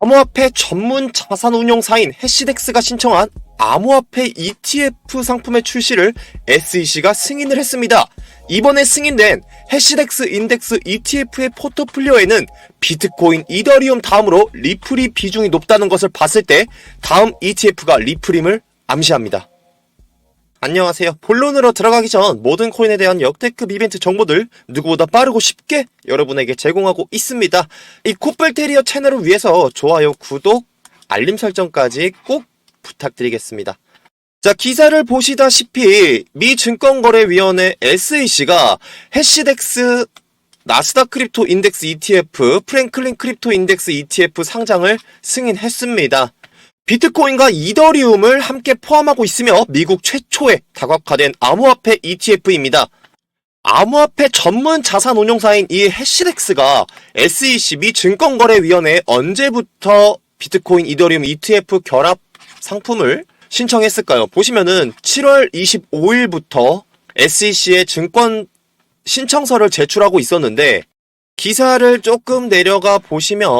암호화폐 전문 자산운용사인 해시덱스가 신청한 암호화폐 ETF 상품의 출시를 SEC가 승인을 했습니다. 이번에 승인된 해시덱스 인덱스 ETF의 포트폴리오에는 비트코인, 이더리움 다음으로 리플이 비중이 높다는 것을 봤을 때 다음 ETF가 리플임을 암시합니다. 안녕하세요. 본론으로 들어가기 전 모든 코인에 대한 역대급 이벤트 정보들 누구보다 빠르고 쉽게 여러분에게 제공하고 있습니다. 이 코뿔테리어 채널을 위해서 좋아요, 구독, 알림 설정까지 꼭 부탁드리겠습니다. 자, 기사를 보시다시피 미 증권거래위원회 SEC가 해시덱스 나스닥 크립토 인덱스 ETF, 프랭클린 크립토 인덱스 ETF 상장을 승인했습니다. 비트코인과 이더리움을 함께 포함하고 있으며 미국 최초의 다각화된 암호화폐 ETF입니다. 암호화폐 전문 자산 운용사인 이 해시덱스가 SEC 미 증권거래위원회에 언제부터 비트코인 이더리움 ETF 결합 상품을 신청했을까요? 보시면은 7월 25일부터 SEC에 증권 신청서를 제출하고 있었는데 기사를 조금 내려가 보시면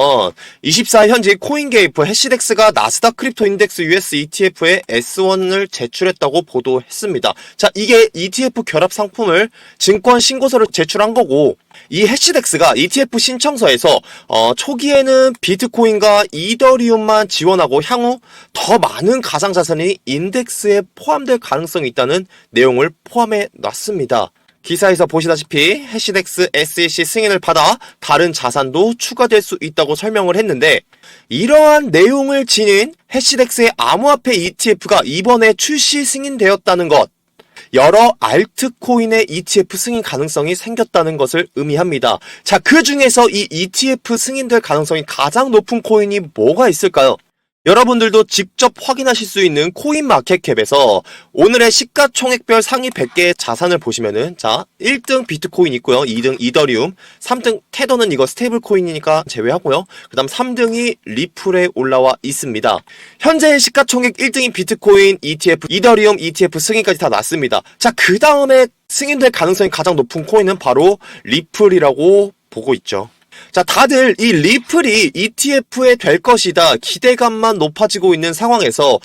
24일 현재 코인게이프 해시덱스가 나스닥 크립토 인덱스 US ETF에 S1을 제출했다고 보도했습니다. 자, 이게 ETF 결합 상품을 증권 신고서를 제출한 거고 이 해시덱스가 ETF 신청서에서 어, 초기에는 비트코인과 이더리움만 지원하고 향후 더 많은 가상자산이 인덱스에 포함될 가능성이 있다는 내용을 포함해 놨습니다. 기사에서 보시다시피 해시덱스 SEC 승인을 받아 다른 자산도 추가될 수 있다고 설명을 했는데 이러한 내용을 지닌 해시덱스의 암호화폐 ETF가 이번에 출시 승인되었다는 것 여러 알트코인의 ETF 승인 가능성이 생겼다는 것을 의미합니다. 자, 그 중에서 이 ETF 승인될 가능성이 가장 높은 코인이 뭐가 있을까요? 여러분들도 직접 확인하실 수 있는 코인마켓캡에서 오늘의 시가총액별 상위 100개의 자산을 보시면은 자 1등 비트코인 있고요 2등 이더리움 3등 테더는 이거 스테이블 코인이니까 제외하고요. 그 다음 3등이 리플에 올라와 있습니다. 현재 시가총액 1등인 비트코인 ETF 이더리움 ETF 승인까지 다 났습니다. 자 그 다음에 승인될 가능성이 가장 높은 코인은 바로 리플이라고 보고 있죠 자, 다들 이 리플이 ETF에 될 것이다. 기대감만 높아지고 있는 상황에서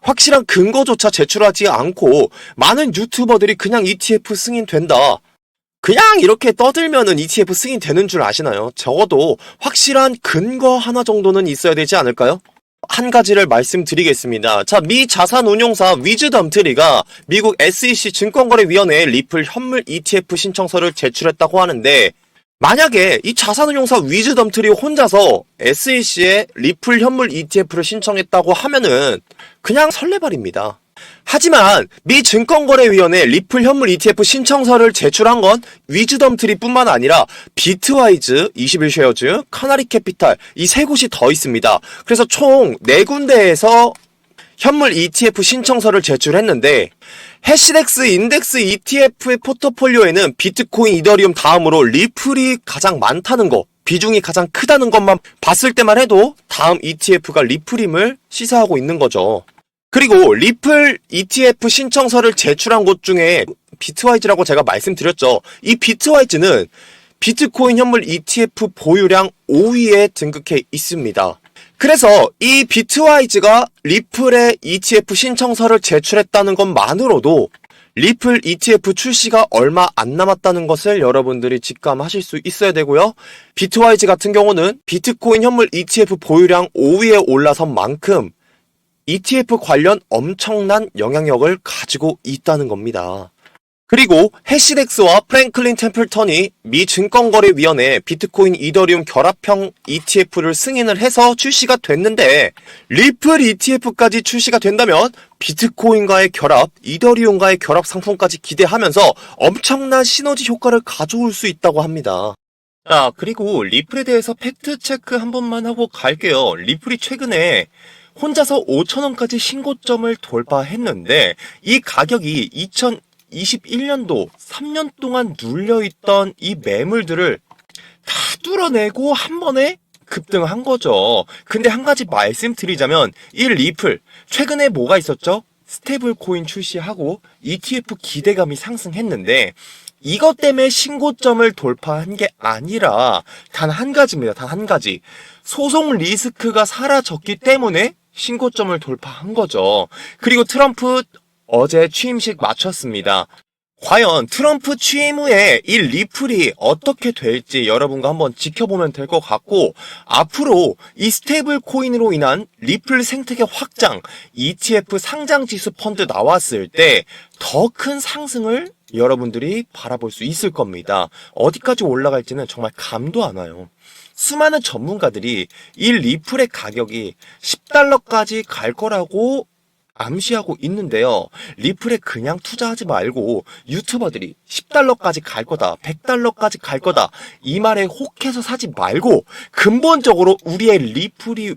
확실한 근거조차 제출하지 않고 많은 유튜버들이 그냥 ETF 승인된다. 그냥 이렇게 떠들면은 ETF 승인되는 줄 아시나요? 적어도 확실한 근거 하나 정도는 있어야 되지 않을까요? 한 가지를 말씀드리겠습니다. 자, 미 자산운용사 위즈덤트리가 미국 SEC 증권거래위원회에 리플 현물 ETF 신청서를 제출했다고 하는데 만약에 이 자산운용사 위즈덤트리 혼자서 SEC에 리플 현물 ETF를 신청했다고 하면은 그냥 설레발입니다. 하지만 미 증권거래위원회 리플 현물 ETF 신청서를 제출한 건 위즈덤트리뿐만 아니라 비트와이즈, 21쉐어즈, 카나리 캐피탈 이 세 곳이 더 있습니다. 그래서 총네 군데에서 현물 ETF 신청서를 제출했는데 해시덱스 인덱스 ETF의 포트폴리오에는 비트코인, 이더리움 다음으로 리플이 가장 많다는 거, 비중이 가장 크다는 것만 봤을 때만 해도 다음 ETF가 리플임을 시사하고 있는 거죠. 그리고 리플 ETF 신청서를 제출한 곳 중에 비트와이즈라고 제가 말씀드렸죠. 이 비트와이즈는 비트코인 현물 ETF 보유량 5위에 등극해 있습니다. 그래서 이 비트와이즈가 리플의 ETF 신청서를 제출했다는 것만으로도 리플 ETF 출시가 얼마 안 남았다는 것을 여러분들이 직감하실 수 있어야 되고요. 비트와이즈 같은 경우는 비트코인 현물 ETF 보유량 5위에 올라선 만큼 ETF 관련 엄청난 영향력을 가지고 있다는 겁니다. 그리고 해시덱스와 프랭클린 템플턴이 미 증권거래위원회 비트코인 이더리움 결합형 ETF를 승인을 해서 출시가 됐는데 리플 ETF까지 출시가 된다면 비트코인과의 결합, 이더리움과의 결합 상품까지 기대하면서 엄청난 시너지 효과를 가져올 수 있다고 합니다. 아, 그리고 리플에 대해서 팩트 체크 한 번만 하고 갈게요. 리플이 최근에 혼자서 5천원까지 신고점을 돌파했는데 이 가격이 2000 21년도 3년 동안 눌려있던 이 매물들을 다 뚫어내고 한 번에 급등한 거죠. 근데 한 가지 말씀드리자면 이 리플 최근에 뭐가 있었죠? 스테이블 코인 출시하고 ETF 기대감이 상승했는데 이것 때문에 신고점을 돌파한 게 아니라 단 한 가지입니다. 단 한 가지. 소송 리스크가 사라졌기 때문에 신고점을 돌파한 거죠. 그리고 트럼프 어제 취임식 마쳤습니다. 과연 트럼프 취임 후에 이 리플이 어떻게 될지 여러분과 한번 지켜보면 될 것 같고 앞으로 이 스테이블 코인으로 인한 리플 생태계 확장 ETF 상장 지수 펀드 나왔을 때 더 큰 상승을 여러분들이 바라볼 수 있을 겁니다. 어디까지 올라갈지는 정말 감도 안 와요. 수많은 전문가들이 이 리플의 가격이 10달러까지 갈 거라고 암시하고 있는데요. 리플에 그냥 투자하지 말고 유튜버들이 10달러까지 갈 거다, 100달러까지 갈 거다 이 말에 혹해서 사지 말고 근본적으로 우리의 리플이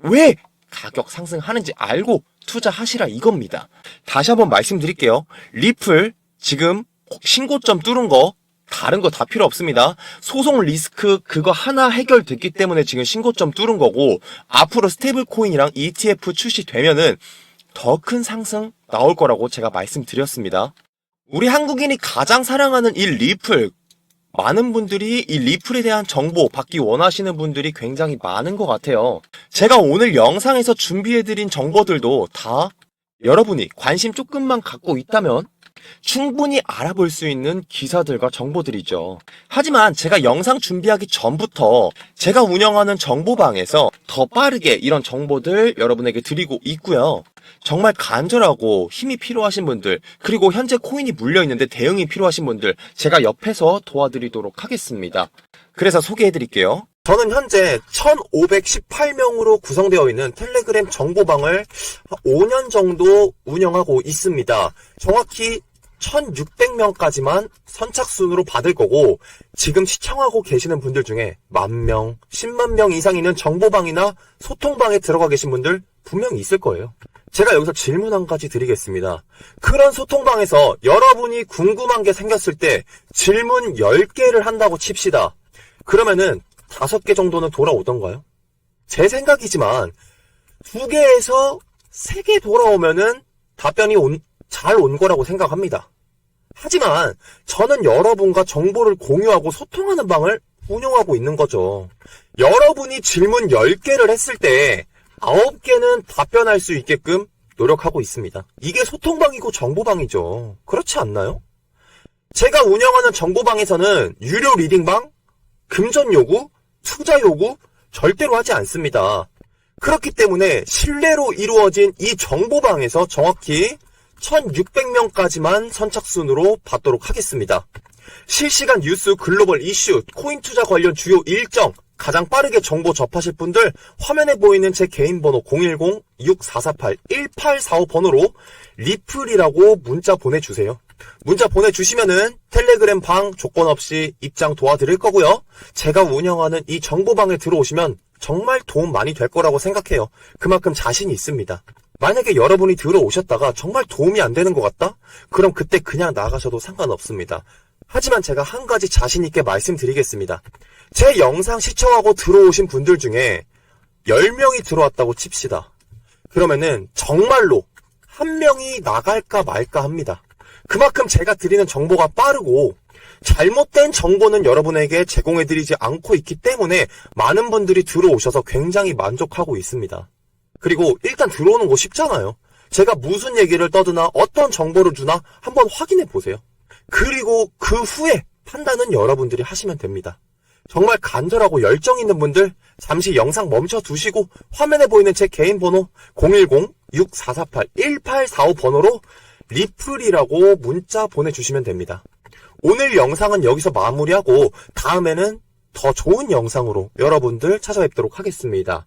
왜 가격 상승하는지 알고 투자하시라 이겁니다. 다시 한번 말씀드릴게요. 리플 지금 신고점 뚫은 거 다른 거 다 필요 없습니다. 소송 리스크 그거 하나 해결됐기 때문에 지금 신고점 뚫은 거고 앞으로 스테이블 코인이랑 ETF 출시되면은 더 큰 상승 나올 거라고 제가 말씀드렸습니다. 우리 한국인이 가장 사랑하는 이 리플 많은 분들이 이 리플에 대한 정보 받기 원하시는 분들이 굉장히 많은 것 같아요. 제가 오늘 영상에서 준비해드린 정보들도 다 여러분이 관심 조금만 갖고 있다면 충분히 알아볼 수 있는 기사들과 정보들이죠. 하지만 제가 영상 준비하기 전부터 제가 운영하는 정보방에서 더 빠르게 이런 정보들 여러분에게 드리고 있고요. 정말 간절하고 힘이 필요하신 분들, 그리고 현재 코인이 물려 있는데 대응이 필요하신 분들, 제가 옆에서 도와드리도록 하겠습니다. 그래서 소개해 드릴게요. 저는 현재 1518명으로 구성되어 있는 텔레그램 정보방을 5년 정도 운영하고 있습니다. 정확히 1600명까지만 선착순으로 받을 거고 지금 시청하고 계시는 분들 중에 만 명, 10만 명 이상 있는 정보방이나 소통방에 들어가 계신 분들 분명히 있을 거예요. 제가 여기서 질문 한 가지 드리겠습니다. 그런 소통방에서 여러분이 궁금한 게 생겼을 때 질문 10개를 한다고 칩시다. 그러면은 5개 정도는 돌아오던가요? 제 생각이지만 2개에서 3개 돌아오면은 답변이 잘 온 거라고 생각합니다. 하지만 저는 여러분과 정보를 공유하고 소통하는 방을 운영하고 있는 거죠. 여러분이 질문 10개를 했을 때 9개는 답변할 수 있게끔 노력하고 있습니다. 이게 소통방이고 정보방이죠. 그렇지 않나요? 제가 운영하는 정보방에서는 유료 리딩방, 금전 요구, 투자 요구 절대로 하지 않습니다. 그렇기 때문에 신뢰로 이루어진 이 정보방에서 정확히 1600명까지만 선착순으로 받도록 하겠습니다. 실시간 뉴스, 글로벌 이슈, 코인 투자 관련 주요 일정, 가장 빠르게 정보 접하실 분들 화면에 보이는 제 개인 번호 010-6448-1845 번호로 리플이라고 문자 보내주세요. 문자 보내주시면은 텔레그램 방 조건 없이 입장 도와드릴 거고요. 제가 운영하는 이 정보방에 들어오시면 정말 도움 많이 될 거라고 생각해요. 그만큼 자신이 있습니다. 만약에 여러분이 들어오셨다가 정말 도움이 안 되는 것 같다? 그럼 그때 그냥 나가셔도 상관없습니다. 하지만 제가 한 가지 자신있게 말씀드리겠습니다. 제 영상 시청하고 들어오신 분들 중에 10명이 들어왔다고 칩시다. 그러면은 정말로 한 명이 나갈까 말까 합니다. 그만큼 제가 드리는 정보가 빠르고 잘못된 정보는 여러분에게 제공해드리지 않고 있기 때문에 많은 분들이 들어오셔서 굉장히 만족하고 있습니다. 그리고 일단 들어오는 거 쉽잖아요. 제가 무슨 얘기를 떠드나 어떤 정보를 주나 한번 확인해 보세요. 그리고 그 후에 판단은 여러분들이 하시면 됩니다. 정말 간절하고 열정 있는 분들 잠시 영상 멈춰 두시고 화면에 보이는 제 개인 번호 010-6448-1845 번호로 리플이라고 문자 보내주시면 됩니다. 오늘 영상은 여기서 마무리하고 다음에는 더 좋은 영상으로 여러분들 찾아뵙도록 하겠습니다.